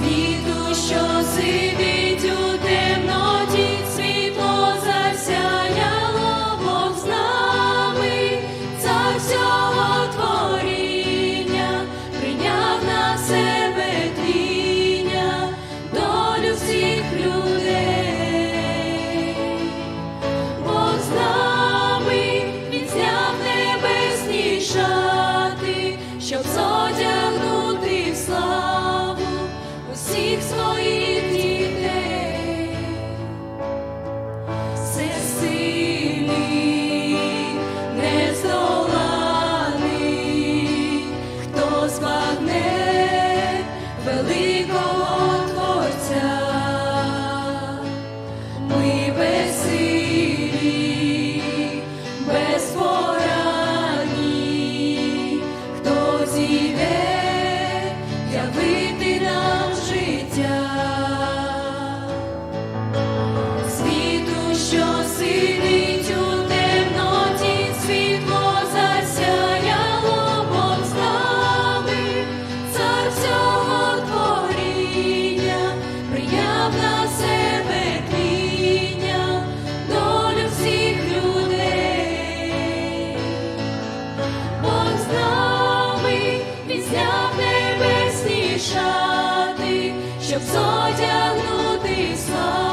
світу, що сидить у тебе. So.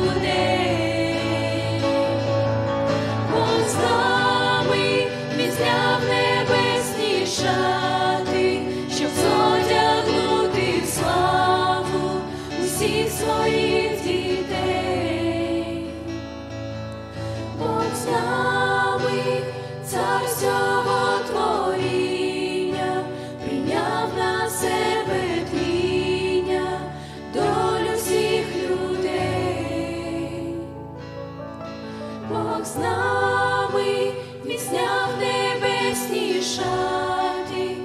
today. Бог з нами, в піснях небесні шати,